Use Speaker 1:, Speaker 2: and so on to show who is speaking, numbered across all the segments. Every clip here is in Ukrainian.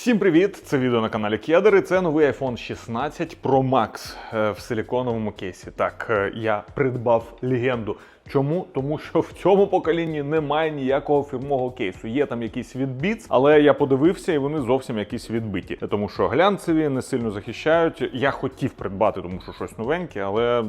Speaker 1: Всім привіт! Це відео на каналі Кедер і Це новий iPhone 16 Pro Max е, в силіконовому кейсі. Так, е, я придбав легенду. Чому? Тому що в цьому поколінні немає ніякого фірмового кейсу. Є там якісь від Beats, але я подивився, і вони зовсім якісь відбиті. Тому що глянцеві не сильно захищають. Я хотів придбати, тому що щось новеньке, але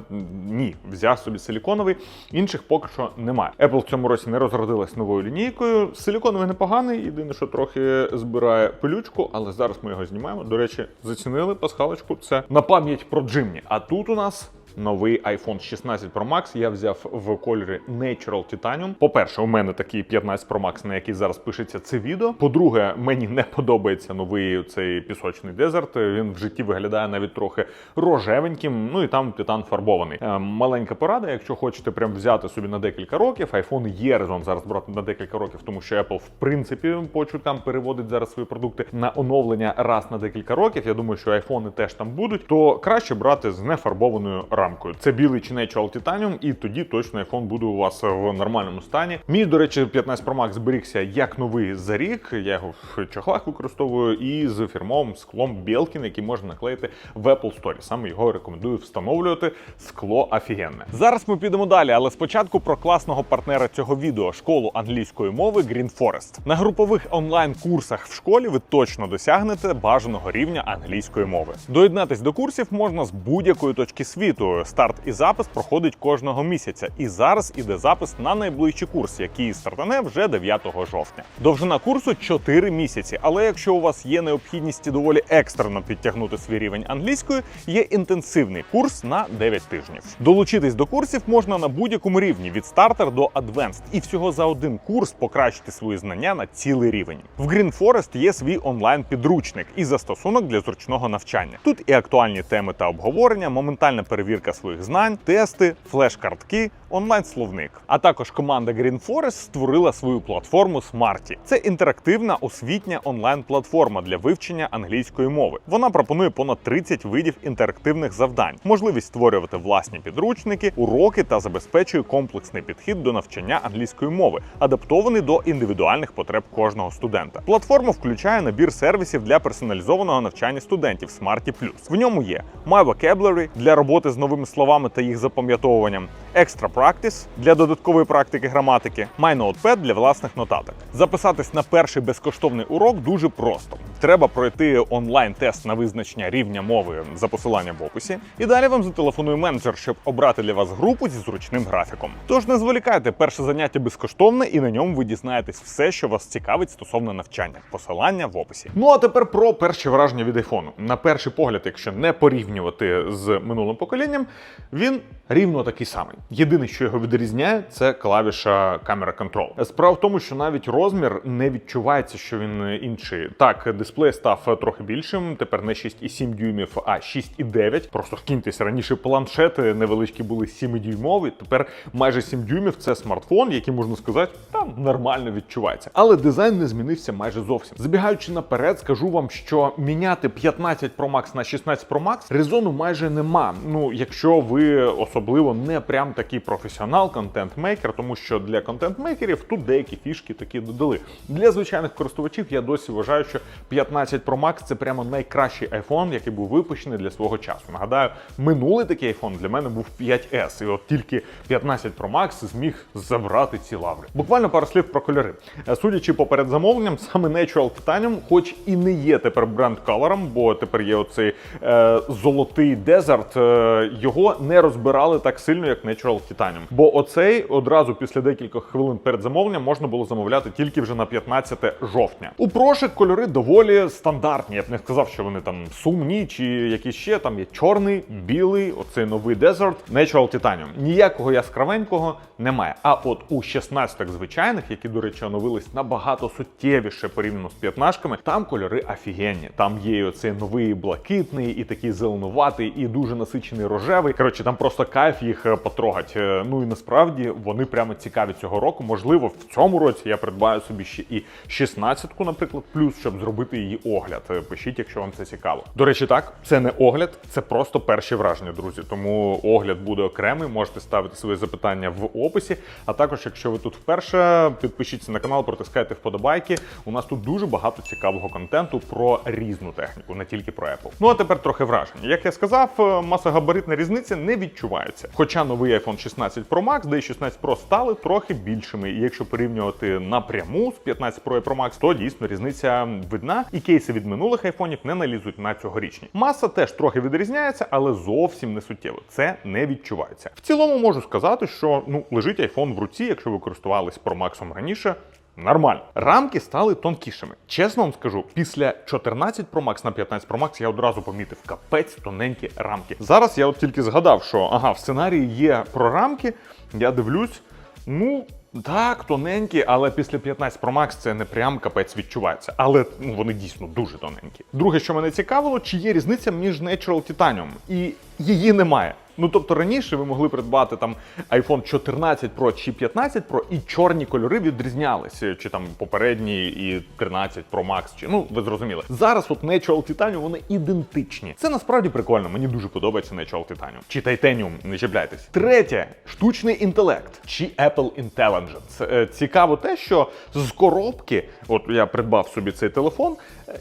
Speaker 1: ні, взяв собі силіконовий. Інших поки що немає. Apple в цьому році не розродилась новою лінійкою. Силіконовий непоганий, єдине, що трохи збирає пилючку, але зараз ми його знімаємо. До речі, зацінили пасхалочку. Це на пам'ять про Джимні. А тут у нас. Новий iPhone 16 Pro Max я взяв в кольорі Natural Titanium. По-перше, у мене такий 15 Pro Max, на який зараз пишеться це відео. По-друге, мені не подобається новий цей пісочний дезерт. Він в житті виглядає навіть трохи рожевеньким. Ну і там титан фарбований. Е, маленька порада, якщо хочете прям взяти собі на декілька років. iPhone є резон зараз брати на декілька років, тому що Apple в принципі по чуткам переводить зараз свої продукти на оновлення раз на декілька років. Я думаю, що айфони теж там будуть. То краще брати з нефарбованою рамкою. Це білий чи Natural Titanium, і тоді точно iPhone буде у вас в нормальному стані. Мій, до речі, 15 Pro Max зберігся як новий за рік. Я його в чохлах використовую і з фірмовим склом Belkin, який можна наклеїти в Apple Store. Саме його рекомендую встановлювати. Скло офігенне. Зараз ми підемо далі, але спочатку про класного партнера цього відео школу англійської мови Green Forest. На групових онлайн-курсах в школі ви точно досягнете бажаного рівня англійської мови. Доєднатись до курсів можна з будь-якої точки світу. Старт і запис проходить кожного місяця. І зараз іде запис на найближчий курс, який стартане вже 9 жовтня. Довжина курсу 4 місяці. Але якщо у вас є необхідність доволі екстрено підтягнути свій рівень англійської, є інтенсивний курс на 9 тижнів. Долучитись до курсів можна на будь-якому рівні від стартер до advanced. і всього за один курс покращити свої знання на цілий рівень. В Green Forest є свій онлайн-підручник і застосунок для зручного навчання. Тут і актуальні теми та обговорення, моментальна перевірка своїх знань, тести, флеш-картки, онлайн-словник. А також команда Green Forest створила свою платформу Smarty. Це інтерактивна освітня онлайн-платформа для вивчення англійської мови. Вона пропонує понад 30 видів інтерактивних завдань, можливість створювати власні підручники, уроки та забезпечує комплексний підхід до навчання англійської мови, адаптований до індивідуальних потреб кожного студента. Платформа включає набір сервісів для персоналізованого навчання студентів Smarty В ньому є My Vocabulary для роботи з новими словами та їх запам'ятовуванням, Extra Practice для додаткової практики граматики, My Notepad для власних нотаток. Записатись на перший безкоштовний урок дуже просто. Треба пройти онлайн-тест на визначення рівня мови за посиланням в описі. І далі вам зателефонує менеджер, щоб обрати для вас групу зі зручним графіком. Тож не зволікайте, перше заняття безкоштовне, і на ньому ви дізнаєтесь все, що вас цікавить стосовно навчання. Посилання в описі. Ну а тепер про перші враження від айфону. На перший погляд, якщо не порівнювати з минулим поколінням, він рівно такий самий. Єдине, що його відрізняє, це клавіша камера Control. Справа в тому, що навіть розмір не відчувається, що він інший. Так, дисплей став трохи більшим. Тепер не 6,7 дюймів, а 6,9. Просто вкиньтесь, раніше планшети невеличкі були 7-дюймові. Тепер майже 7 дюймів це смартфон, який можна сказати, там нормально відчувається. Але дизайн не змінився майже зовсім. Забігаючи наперед, скажу вам, що міняти 15 Pro Max на 16 Pro Max резону майже нема. Ну, якщо ви особливо не прям такий професіонал, контент-мейкер, тому що для контент-мейкерів тут деякі фішки такі додали. Для звичайних користувачів я досі вважаю, що 15 Pro Max це прямо найкращий iPhone, який був випущений для свого часу. Нагадаю, минулий такий iPhone для мене був 5S, і от тільки 15 Pro Max зміг забрати ці лаври. Буквально пару слів про кольори. Е, Судячи по передзамовленням, саме Natural Titanium, хоч і не є тепер бренд колором, бо тепер є оцей е, золотий дезерт, е, його не розбирали так сильно, як Natural Titanium. Бо оцей одразу після декількох хвилин перед замовленням можна було замовляти тільки вже на 15 жовтня. У прошик кольори доволі стандартні. Я б не сказав, що вони там сумні чи якісь ще. Там є чорний, білий, оцей новий дезерт, Natural Titanium. Ніякого яскравенького немає. А от у 16 звичайних, які, до речі, оновились набагато суттєвіше порівняно з 15-ками, там кольори офігенні. Там є і оцей новий блакитний, і такий зеленуватий, і дуже насичений рожевий. Коротше, там просто кайф їх е, потрогать. Е, Ну і насправді вони прямо цікаві цього року. Можливо, в цьому році я придбаю собі ще і 16-ку, наприклад, плюс, щоб зробити її огляд. Е, Пишіть, якщо вам це цікаво. До речі, так це не огляд, це просто перші враження, друзі. Тому огляд буде окремий. Можете ставити свої запитання в описі. А також, якщо ви тут вперше, підпишіться на канал, протискайте вподобайки. У нас тут дуже багато цікавого контенту про різну техніку, не тільки про Apple. Ну а тепер трохи вражень. Як я сказав, е, масогабаритна різниця не відчувається. Хоча новий iPhone 16 Pro Max, де і 16 Pro стали трохи більшими. І якщо порівнювати напряму з 15 Pro і Pro Max, то дійсно різниця видна, і кейси від минулих айфонів не налізуть на цьогорічні. Маса теж трохи відрізняється, але зовсім не суттєво. Це не відчувається. В цілому можу сказати, що ну лежить iPhone в руці, якщо ви користувались Pro Max раніше. Нормально. Рамки стали тонкішими. Чесно вам скажу, після 14 Pro Max на 15 Pro Max я одразу помітив капець тоненькі рамки. Зараз я от тільки згадав, що ага, в сценарії є про рамки. Я дивлюсь, ну. Так, тоненькі, але після 15 Pro Max це не прям капець відчувається. Але ну, вони дійсно дуже тоненькі. Друге, що мене цікавило, чи є різниця між Natural Titanium? І її немає. Ну тобто раніше ви могли придбати там iPhone 14 Pro чи 15 Pro, і чорні кольори відрізнялися, чи там попередні і 13 Pro Max, чи ну ви зрозуміли. Зараз от Natural Titanium вони ідентичні. Це насправді прикольно. Мені дуже подобається Natural Titanium. Чи Titanium, не чіпляйтесь. Третє штучний інтелект чи Apple Intelligence. Е, Цікаво те, що з коробки, от я придбав собі цей телефон.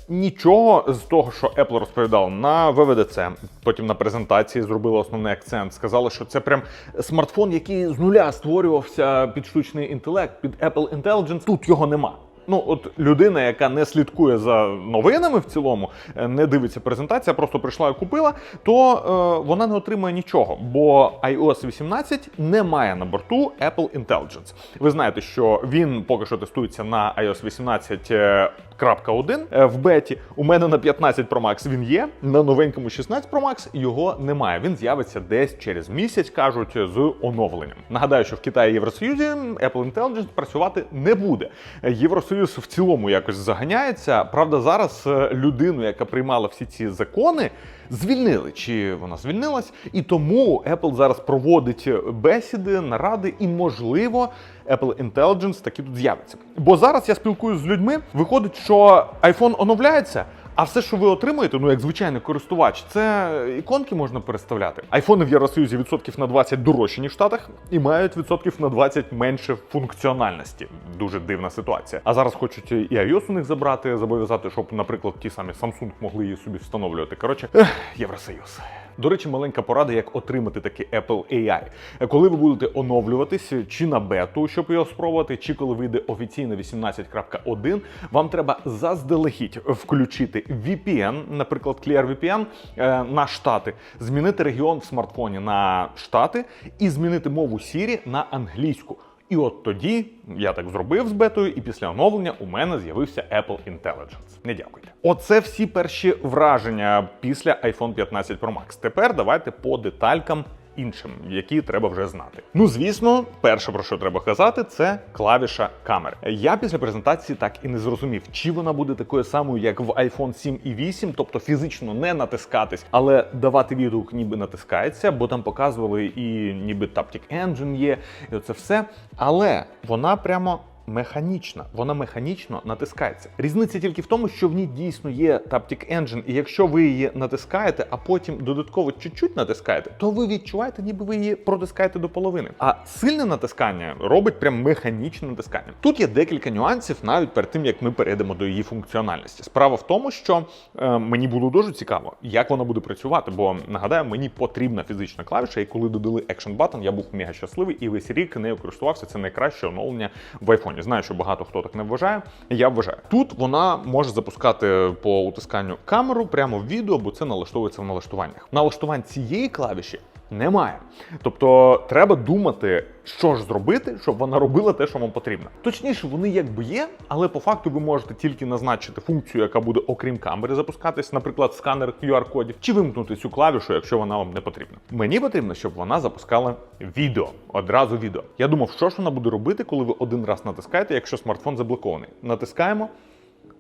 Speaker 1: Нічого з того, що Apple розповідав на ВВДЦ, потім на презентації зробили основний акцент. Сказали, що це прям смартфон, який з нуля створювався під штучний інтелект, під Apple Intelligence. Тут його нема. Ну, от людина, яка не слідкує за новинами в цілому, е, не дивиться презентація, просто прийшла і купила, то е, вона не отримує нічого, бо iOS 18 не має на борту Apple Intelligence. Ви знаєте, що він поки що тестується на iOS 18 е, крапка 1 е, в беті. У мене на 15 Pro Max він є. На новенькому 16 Pro Max його немає. Він з'явиться десь через місяць, кажуть, з оновленням. Нагадаю, що в Китаї і Євросоюзі Apple Intelligence працювати не буде. Е, Євросоюз в цілому якось заганяється. Правда, зараз е, людину, яка приймала всі ці закони. Звільнили, чи вона звільнилась, і тому Apple зараз проводить бесіди, наради, і можливо Apple Intelligence таки тут з'явиться. Бо зараз я спілкуюся з людьми. Виходить, що iPhone оновляється. А все, що ви отримуєте, ну як звичайний користувач, це іконки можна переставляти. Айфони в Євросоюзі відсотків на 20 дорожчі, ніж в Штатах, і мають відсотків на 20 менше функціональності. Дуже дивна ситуація. А зараз хочуть і iOS у них забрати, зобов'язати, щоб, наприклад, ті самі Samsung могли її собі встановлювати. Коротше, Євросоюз. До речі, маленька порада, як отримати такий Apple AI. Коли ви будете оновлюватись чи на бету, щоб його спробувати, чи коли вийде офіційно 18.1, вам треба заздалегідь включити VPN, наприклад, ClearVPN е, на штати, змінити регіон в смартфоні на штати і змінити мову Siri на англійську. І от тоді я так зробив з бетою, і після оновлення у мене з'явився Apple Intelligence. Не дякуйте. Оце всі перші враження після iPhone 15 Pro Max. Тепер давайте по деталькам іншим, які треба вже знати. Ну, звісно, перше про що треба казати, це клавіша камери. Я після презентації так і не зрозумів, чи вона буде такою самою, як в iPhone 7 і 8, тобто фізично не натискатись, але давати відгук ніби натискається, бо там показували і ніби Taptic Engine є, і оце все. Але вона прямо механічна, вона механічно натискається. Різниця тільки в тому, що в ній дійсно є Taptic Engine, і якщо ви її натискаєте, а потім додатково чуть-чуть натискаєте, то ви відчуваєте, ніби ви її протискаєте до половини. А сильне натискання робить прям механічне натискання. Тут є декілька нюансів навіть перед тим, як ми перейдемо до її функціональності. Справа в тому, що е, мені було дуже цікаво, як вона буде працювати, бо нагадаю, мені потрібна фізична клавіша, і коли додали Action Button, я був мега щасливий і весь рік нею користувався. Це найкраще оновлення в айфоні. Знаю, що багато хто так не вважає. Я вважаю. Тут вона може запускати по утисканню камеру прямо в відео, бо це налаштовується в налаштуваннях. Налаштувань цієї клавіші немає. Тобто треба думати, що ж зробити, щоб вона робила те, що вам потрібно. Точніше, вони якби є, але по факту ви можете тільки назначити функцію, яка буде окрім камери запускатись, наприклад, сканер QR-кодів, чи вимкнути цю клавішу, якщо вона вам не потрібна. Мені потрібно, щоб вона запускала відео, одразу відео. Я думав, що ж вона буде робити, коли ви один раз натискаєте, якщо смартфон заблокований. Натискаємо.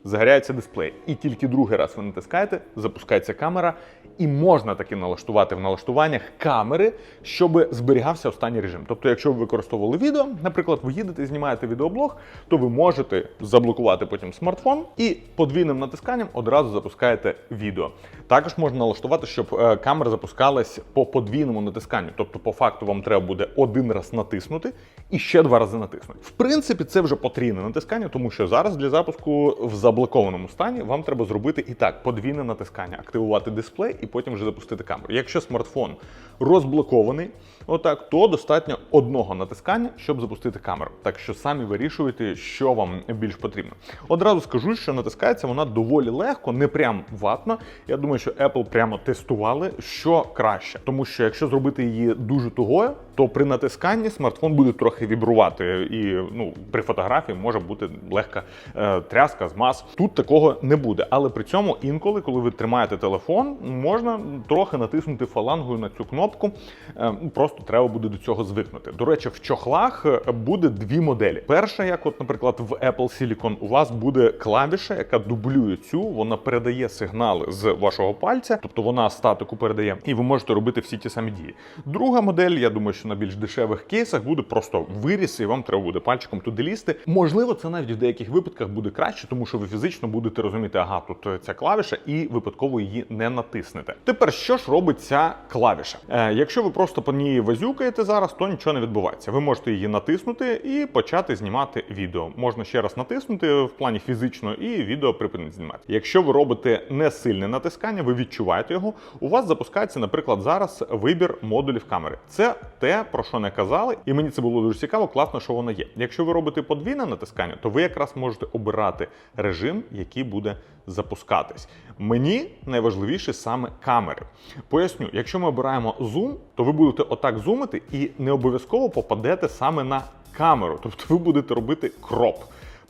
Speaker 1: Загоряється дисплей. І тільки другий раз ви натискаєте, запускається камера, і можна таки налаштувати в налаштуваннях камери, щоб зберігався останній режим. Тобто, якщо ви використовували відео, наприклад, ви їдете, знімаєте відеоблог, то ви можете заблокувати потім смартфон і подвійним натисканням одразу запускаєте відео. Також можна налаштувати, щоб е, камера запускалась по подвійному натисканню. Тобто, по факту, вам треба буде один раз натиснути і ще два рази натиснути. В принципі, це вже потрійне натискання, тому що зараз для запуску в заблокованому стані вам треба зробити і так подвійне натискання, активувати дисплей і потім вже запустити камеру. Якщо смартфон розблокований, отак, то достатньо одного натискання, щоб запустити камеру. Так що самі вирішуєте, що вам більш потрібно. Одразу скажу, що натискається вона доволі легко, не прям ватно. Я думаю, що Apple прямо тестували, що краще, тому що якщо зробити її дуже тугою, то при натисканні смартфон буде трохи вібрувати, і ну при фотографії може бути легка е, тряска, Тут такого не буде. Але при цьому інколи, коли ви тримаєте телефон, можна трохи натиснути фалангою на цю кнопку. Е, просто треба буде до цього звикнути. До речі, в чохлах е, буде дві моделі. Перша, як, от, наприклад, в Apple Silicon, у вас буде клавіша, яка дублює цю, вона передає сигнали з вашого пальця, тобто вона статику передає, і ви можете робити всі ті самі дії. Друга модель, я думаю, що на більш дешевих кейсах буде просто виріс, і вам треба буде пальчиком туди лізти. Можливо, це навіть в деяких випадках буде краще, тому що ви фізично будете розуміти, ага, тут е, ця клавіша, і випадково її не натиснете. Тепер що ж робить ця клавіша? Е, якщо ви просто по ній вазюкаєте зараз, то нічого не відбувається. Ви можете її натиснути і почати знімати відео. Можна ще раз натиснути в плані фізично, і відео припинить знімати. Якщо ви робите не сильне натискання, ви відчуваєте його. У вас запускається, наприклад, зараз вибір модулів камери. Це те, про що не казали, і мені це було дуже цікаво. Класно, що воно є. Якщо ви робите подвійне натискання, то ви якраз можете обирати режим, який буде запускатись. Мені найважливіше саме камери. Поясню, якщо ми обираємо зум, то ви будете отак зумити і не обов'язково попадете саме на камеру. Тобто ви будете робити кроп.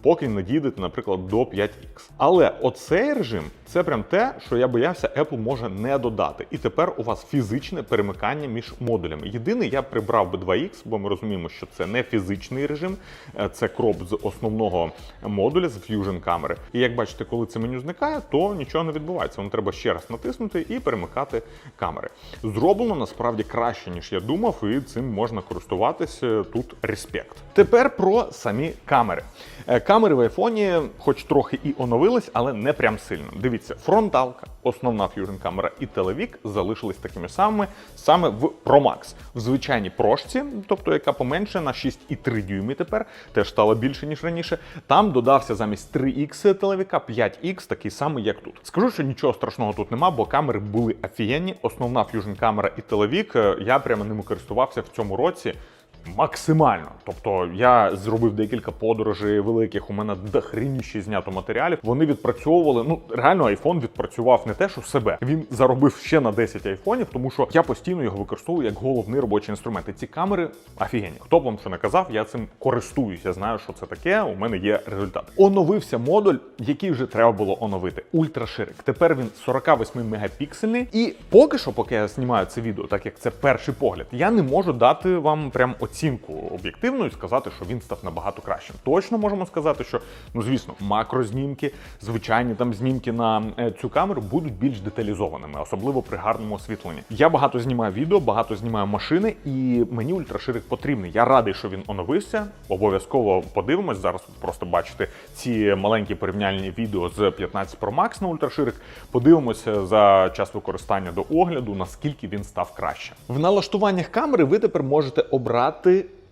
Speaker 1: Поки не дійдете, наприклад, до 5X. Але оцей режим це прям те, що я боявся, Apple може не додати. І тепер у вас фізичне перемикання між модулями. Єдине, я прибрав би 2X, бо ми розуміємо, що це не фізичний режим, е, це кроп з основного модуля з Fusion камери. І як бачите, коли це меню зникає, то нічого не відбувається. Вам треба ще раз натиснути і перемикати камери. Зроблено насправді краще, ніж я думав, і цим можна користуватися. Тут респект. Тепер про самі камери. Е, Камери в айфоні, хоч трохи і оновились, але не прям сильно. Дивіться, фронталка, основна Fusion камера і телевік залишились такими самими саме в Pro Max. В звичайній прошці, тобто яка поменше на 6,3 дюйми тепер, теж стало більше ніж раніше. Там додався замість 3X телевіка 5X, такий самий, як тут. Скажу, що нічого страшного тут нема, бо камери були офігенні. Основна Fusion камера і телевік. е, Я прямо ними користувався в цьому році. Максимально, тобто я зробив декілька подорожей великих. У мене дохрініще знято матеріалів. Вони відпрацьовували. Ну реально, айфон відпрацював не те, що себе. Він заробив ще на 10 айфонів, тому що я постійно його використовую як головний робочий інструмент. І ці камери офігенні. Хто б вам що не казав, я цим користуюсь. Я знаю, що це таке. У мене є результат. Оновився модуль, який вже треба було оновити. Ультраширик. Тепер він 48 мегапіксельний. І поки що, поки я знімаю це відео, так як це перший погляд, я не можу дати вам прям оцінку об'єктивну і сказати, що він став набагато кращим. Точно можемо сказати, що ну звісно, макрознімки, звичайні там знімки на е, цю камеру будуть більш деталізованими, особливо при гарному освітленні. Я багато знімаю відео, багато знімаю машини, і мені ультраширик потрібний. Я радий, що він оновився. Обов'язково подивимось. Зараз просто бачите ці маленькі порівняльні відео з 15 Pro Max на ультраширик. Подивимося за час використання до огляду, наскільки він став краще. В налаштуваннях камери ви тепер можете обрати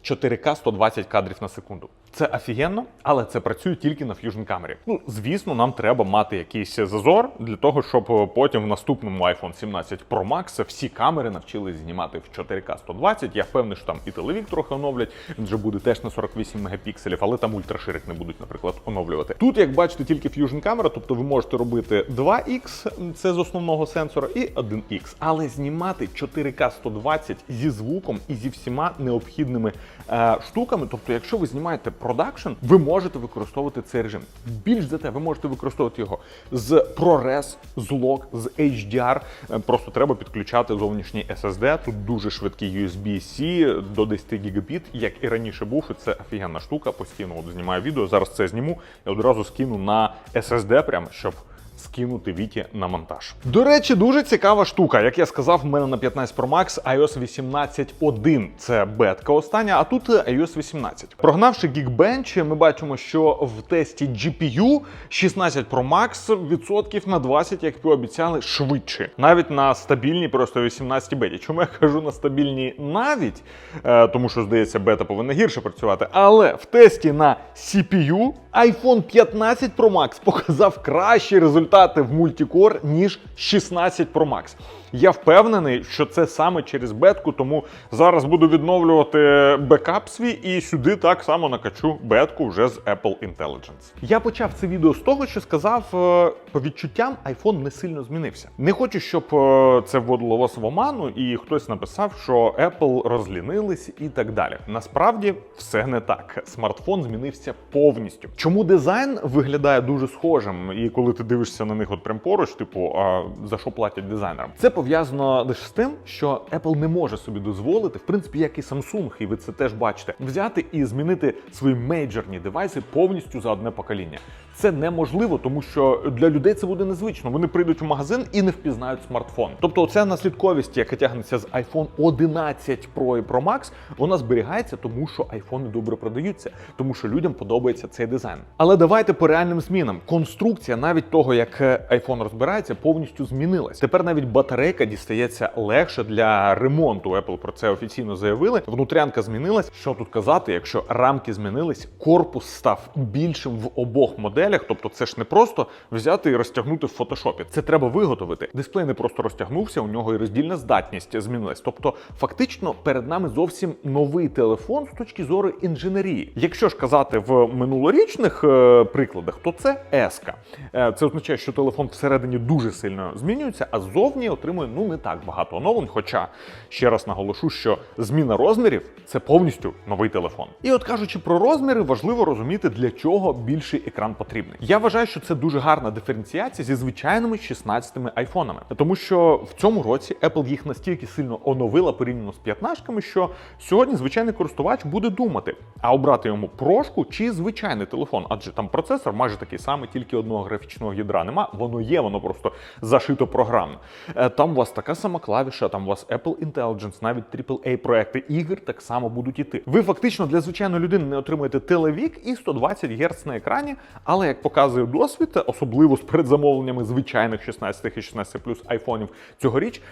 Speaker 1: 4К 120 кадрів на секунду. Це офігенно, але це працює тільки на Fusion камері. Ну, звісно, нам треба мати якийсь зазор для того, щоб потім в наступному iPhone 17 Pro Max всі камери навчились знімати в 4К 120. Я впевнений, що там і телевік трохи оновлять. Він вже буде теж на 48 мегапікселів, але там ультраширик не будуть, наприклад, оновлювати. Тут, як бачите, тільки Fusion камера, тобто ви можете робити 2X, це з основного сенсора, і 1X. Але знімати 4К 120 зі звуком і зі всіма необхідними е, штуками. Тобто, якщо ви знімаєте продакшн, ви можете використовувати цей режим. Більш за те, ви можете використовувати його з ProRes, з LOG, з HDR. Е, Просто треба підключати зовнішній SSD. Тут дуже швидкий USB-C до 10 гігабіт, як і раніше був. І це офігенна штука. Постійно от знімаю відео. Зараз це зніму і одразу скину на SSD, прямо щоб скинути Віті на монтаж. До речі, дуже цікава штука. Як я сказав, в мене на 15 Pro Max iOS 18.1. Це бетка остання, а тут iOS 18. Прогнавши Geekbench, ми бачимо, що в тесті GPU 16 Pro Max відсотків на 20, як пообіцяли, швидше. Навіть на стабільній просто 18 беті. Чому я кажу на стабільній навіть? Е, тому що, здається, бета повинна гірше працювати. Але в тесті на CPU iPhone 15 Pro Max показав кращі результати в мультикор, ніж 16 Pro Max. Я впевнений, що це саме через бетку, тому зараз буду відновлювати бекап свій і сюди так само накачу бетку вже з Apple Intelligence. Я почав це відео з того, що сказав, е, по відчуттям iPhone не сильно змінився. Не хочу, щоб е, це вводило вас в оману, і хтось написав, що Apple розлінились і так далі. Насправді все не так. Смартфон змінився повністю. Чому дизайн виглядає дуже схожим? І коли ти дивишся на них от прям поруч, типу, а за що платять дизайнерам? Це пов'язано лише з тим, що Apple не може собі дозволити, в принципі, як і Samsung, і ви це теж бачите, взяти і змінити свої мейджорні девайси повністю за одне покоління. Це неможливо, тому що для людей це буде незвично. Вони прийдуть в магазин і не впізнають смартфон. Тобто, ця наслідковість, яка тягнеться з iPhone 11 Pro і Pro Max, вона зберігається, тому що айфони добре продаються, тому що людям подобається цей дизайн. Але давайте по реальним змінам. Конструкція навіть того, як iPhone розбирається, повністю змінилась. Тепер навіть батарейка дістається легше для ремонту. Apple про це офіційно заявили. Внутрянка змінилась. Що тут казати, якщо рамки змінились, корпус став більшим в обох моделях. Тобто, це ж не просто взяти і розтягнути в фотошопі. Це треба виготовити. Дисплей не просто розтягнувся, у нього і роздільна здатність змінилась. Тобто, фактично, перед нами зовсім новий телефон з точки зору інженерії. Якщо ж казати в минулорічних е, прикладах, то це еска. Е, це означає, що телефон всередині дуже сильно змінюється, а ззовні отримує ну не так багато оновлень. Хоча ще раз наголошу, що зміна розмірів це повністю новий телефон. І от кажучи про розміри, важливо розуміти, для чого більший екран потрібний. Я вважаю, що це дуже гарна диференціація зі звичайними 16-ми айфонами, тому що в цьому році Apple їх настільки сильно оновила порівняно з 15-ками, що сьогодні звичайний користувач буде думати, а обрати йому прошку чи звичайний телефон, адже там процесор майже такий самий, тільки одного графічного ядра нема. Воно є, воно просто зашито програмно. Е, Там у вас така сама клавіша, там у вас Apple Intelligence, навіть AAA проекти ігор так само будуть іти. Ви фактично для звичайної людини не отримуєте телевік і 120 Гц на екрані, але як показує досвід, особливо з передзамовленнями звичайних 16 і 16 плюс айфонів цьогоріч,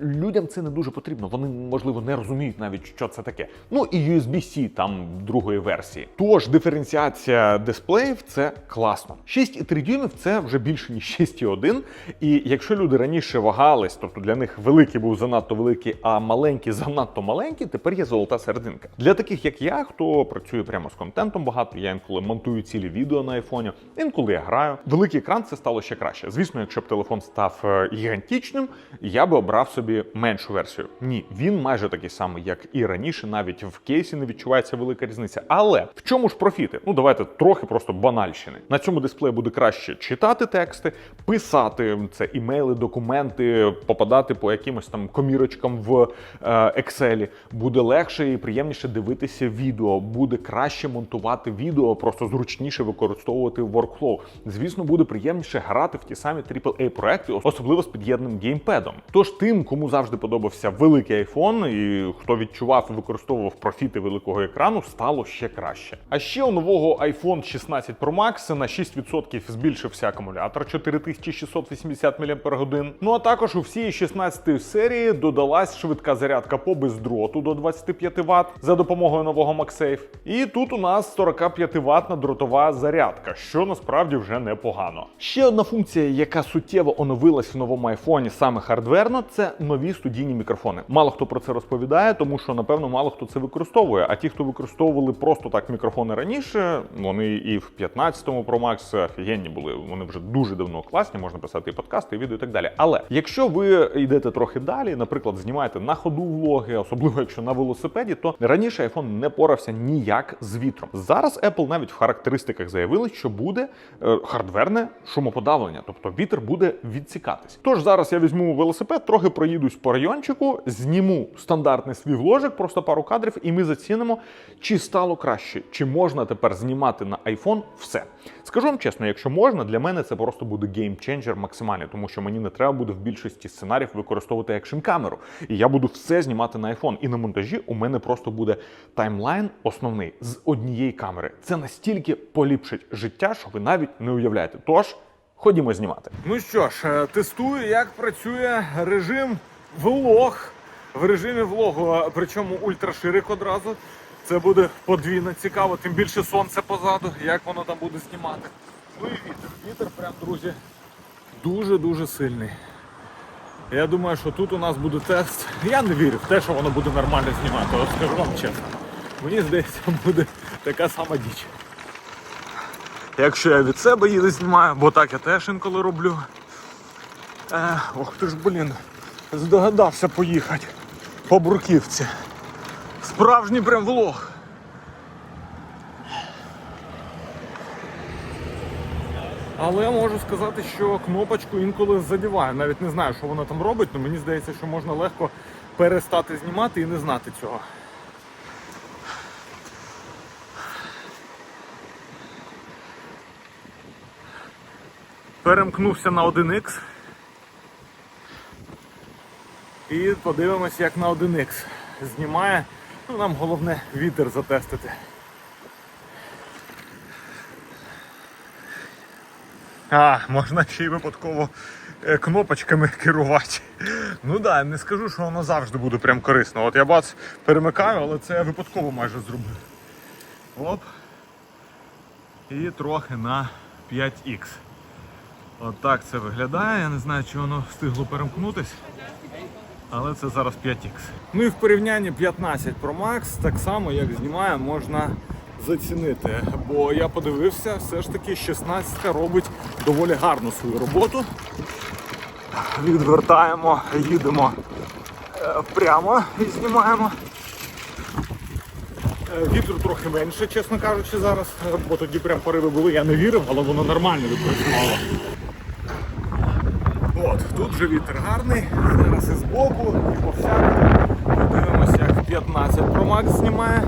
Speaker 1: людям це не дуже потрібно. Вони можливо не розуміють навіть, що це таке. Ну і USB-C там другої версії. Тож диференціація дисплеїв це класно. 6,3 дюймів це вже більше ніж 6,1. І якщо люди раніше вагались, тобто для них великий був занадто великий, а маленький занадто маленький, тепер є золота серединка. Для таких як я, хто працює прямо з контентом багато, я інколи монтую цілі відео на айфоні, інколи я граю. Великий екран це стало ще краще. Звісно, якщо б телефон став е, гігантичним, я би обрав собі меншу версію. Ні, він майже такий самий, як і раніше, навіть в кейсі не відчувається велика різниця. Але в чому ж профіти? Ну давайте трохи просто банальщини. На цьому дисплеї буде краще читати тексти, писати це імейли, документи, попадати по якимось там комірочкам в е, Excel. Буде легше і приємніше дивитися відео, буде краще монтувати відео, просто зручніше використовувати workflow. Звісно, буде приємніше грати в ті самі AAA проекти, особливо з під'єднаним геймпедом. Тож тим, кому завжди подобався великий iPhone і хто відчував і використовував профіти великого екрану, стало ще краще. А ще у нового iPhone 16 Pro Max на 6% збільшився акумулятор 4680 мАч. Ну а також у всій 16 серії додалась швидка зарядка по бездроту до 25 Вт за допомогою нового MagSafe. І тут у нас 45 ватна дротова зарядка, що насправді вже непогано. Ще одна функція, яка суттєво оновилась в новому айфоні саме хардверно, це нові студійні мікрофони. Мало хто про це розповідає, тому що напевно мало хто це використовує. А ті, хто використовували просто так мікрофони раніше, вони і в 15-му Pro Max офігенні були. Вони вже дуже давно класні, можна писати і подкасти, і відео, і так далі. Але якщо ви йдете трохи далі, наприклад, знімаєте на ходу влоги, особливо якщо на велосипеді, то раніше iPhone не порався ніяк з вітром. Зараз Apple навіть в характеристиках заявили, що буде е, хардверне шумоподавлення, тобто вітер буде відсікатись. Тож зараз я візьму велосипед, трохи проїдусь по райончику, зніму стандартний свій вложик, просто пару кадрів, і ми зацінимо, чи стало краще, чи можна тепер знімати на iPhone все. Скажу вам чесно, якщо можна, для мене це просто буде геймченджер максимальний, тому що мені не треба буде в більшості сценаріїв використовувати екшн камеру. І я буду все знімати на iPhone. І на монтажі у мене просто буде таймлайн основний з однієї камери. Це настільки поліпшить життя, що ви навіть не уявляєте. Тож ходімо знімати. Ну що ж, е, тестую, як працює режим влог. В режимі влогу, причому ультраширик одразу. Це буде подвійно цікаво, тим більше сонце позаду, як воно там буде знімати. Ну і вітер. Вітер, прям, друзі, дуже-дуже сильний. Я думаю, що тут у нас буде тест. Я не вірю в те, що воно буде нормально знімати, от скажу вам чесно. Мені здається, буде така сама діч. Якщо я від себе їду знімаю, бо так я теж інколи роблю. Е, ох ти ж, блін, здогадався поїхати по бруківці. Справжній прям влог. Але можу сказати, що кнопочку інколи задіваю. Навіть не знаю, що вона там робить, але мені здається, що можна легко перестати знімати і не знати цього. Перемкнувся на 1х. І подивимось, як на 1х знімає. Ну, нам головне вітер затестити. А, можна ще й випадково е, кнопочками керувати. Ну да, не скажу, що воно завжди буде прям корисно. От я бац перемикаю, але це я випадково майже зроблю. Оп. І трохи на 5х. От так це виглядає. Я не знаю, чи воно встигло перемкнутись. Але це зараз 5х. Ну і в порівнянні 15 Pro Max так само, як знімає, можна зацінити. Бо я подивився, все ж таки 16 робить доволі гарну свою роботу. Відвертаємо, їдемо е, прямо і знімаємо. Е, Вітру трохи менше, чесно кажучи, зараз, бо тоді прям пориви були, я не вірив, але воно нормально відпрацювало. От, тут вже вітер гарний, зараз і збоку, і по всякому. Подивимося, як 15 Pro Max знімає.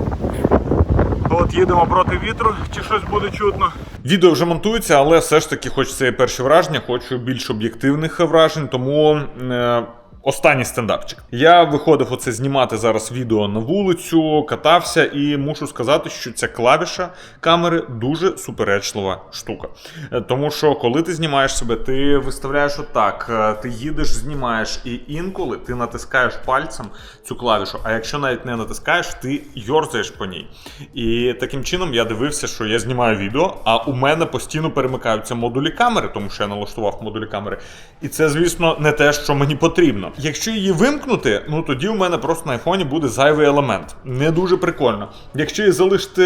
Speaker 1: От їдемо проти вітру, чи щось буде чутно. Відео вже монтується, але все ж таки хоч це і перші враження, хочу більш об'єктивних вражень, тому. Е- Останній стендапчик. Я виходив оце знімати зараз відео на вулицю, катався, і мушу сказати, що ця клавіша камери дуже суперечлива штука. Е, Тому що коли ти знімаєш себе, ти виставляєш отак, е, ти їдеш, знімаєш, і інколи ти натискаєш пальцем цю клавішу. А якщо навіть не натискаєш, ти йорзаєш по ній. І таким чином я дивився, що я знімаю відео, а у мене постійно перемикаються модулі камери, тому що я налаштував модулі камери. І це, звісно, не те, що мені потрібно. Якщо її вимкнути, ну тоді у мене просто на айфоні буде зайвий елемент. Не дуже прикольно. Якщо її залишити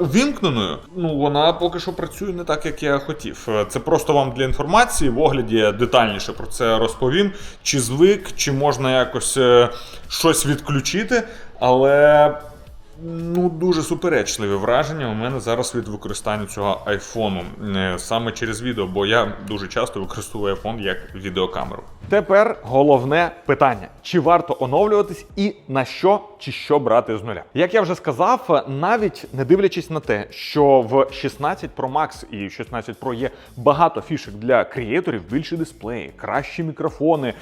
Speaker 1: увімкненою, ну вона поки що працює не так, як я хотів. Це просто вам для інформації. В огляді я детальніше про це розповім. Чи звик, чи можна якось е, щось відключити, але. Ну, дуже суперечливі враження у мене зараз від використання цього айфону е, саме через відео, бо я дуже часто використовую айфон як відеокамеру. Тепер головне питання: чи варто оновлюватись і на що чи що брати з нуля? Як я вже сказав, навіть не дивлячись на те, що в 16 Pro Max і 16 Pro є багато фішек для креаторів, більші дисплеї, кращі мікрофони.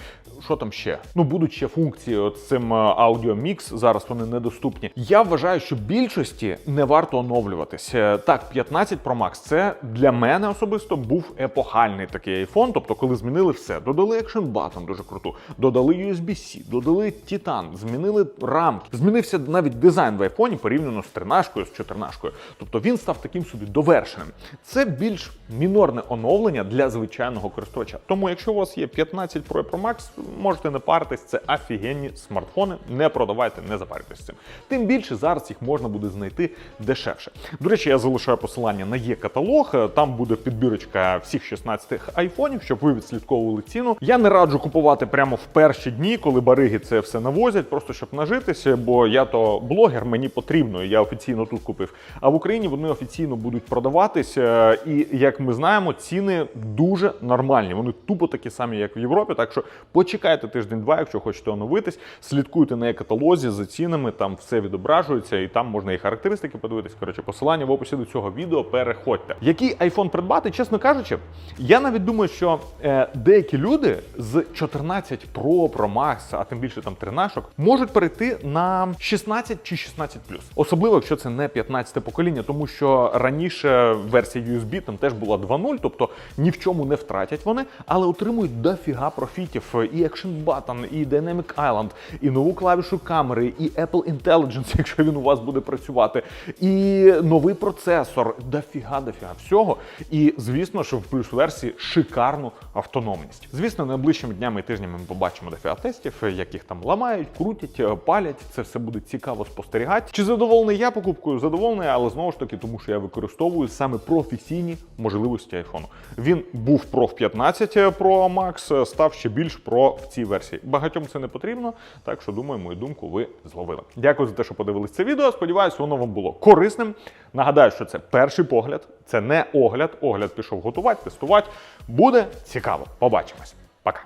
Speaker 1: Що там ще? Ну будуть ще функції от цим аудіомікс. Зараз вони недоступні. Я вважаю, що більшості не варто оновлюватись. Е, Так, 15 Pro Max це для мене особисто був епохальний такий iPhone. Тобто, коли змінили все, додали екшн Button дуже круту, додали USB-C, додали Titan, змінили рамки. Змінився навіть дизайн в айфоні порівняно з 13 з 14 Тобто він став таким собі довершеним. Це більш мінорне оновлення для звичайного користувача. Тому, якщо у вас є 15 Pro і Pro Max, можете не паритись, це офігенні смартфони. Не продавайте, не запарюйтесь цим. Тим більше зараз їх можна буде знайти дешевше. До речі, я залишаю посилання на є каталог. Там буде підбірочка всіх 16 айфонів, щоб ви відслідковували ціну. Я не раджу купувати прямо в перші дні, коли бариги це все навозять, просто щоб нажитися, бо я то блогер, мені потрібно. Я офіційно тут купив. А в Україні вони офіційно будуть продаватися. І як ми знаємо, ціни дуже нормальні. Вони тупо такі самі, як в Європі. Так що почекайте тиждень-два, якщо хочете оновитись, слідкуйте на каталозі за цінами, там все відображується, і там можна і характеристики подивитись. Коротше, посилання в описі до цього відео. Переходьте. Який iPhone придбати, чесно кажучи, я навіть думаю, що е, деякі люди з 14 Pro, Pro Max, а тим більше там 13, можуть перейти на 16 чи 16 Особливо, якщо це не 15 покоління, тому що раніше версія USB там теж була 2.0, тобто ні в чому не втратять вони, але отримують дофіга профітів. І Action Button, і Dynamic Island, і нову клавішу камери, і Apple Intelligence, якщо він у вас буде працювати, і новий процесор, дофіга, дофіга всього. І звісно, що в плюс версії шикарну автономність. Звісно, найближчими днями і тижнями ми побачимо дофіга тестів, як їх там ламають, крутять, е, палять. Це все буде цікаво спостерігати. Чи задоволений я покупкою? Задоволений, але знову ж таки, тому що я використовую саме професійні можливості айфону. Він був Pro в 15 Pro Max, став ще більш Pro в цій версії. Багатьом це не потрібно, так що думаю, мою думку ви зловили. Дякую за те, що подивились це відео. Сподіваюся, воно вам було корисним. Нагадаю, що це перший погляд, це не огляд. Огляд пішов готувати, тестувати. Буде цікаво. Побачимось. Пока.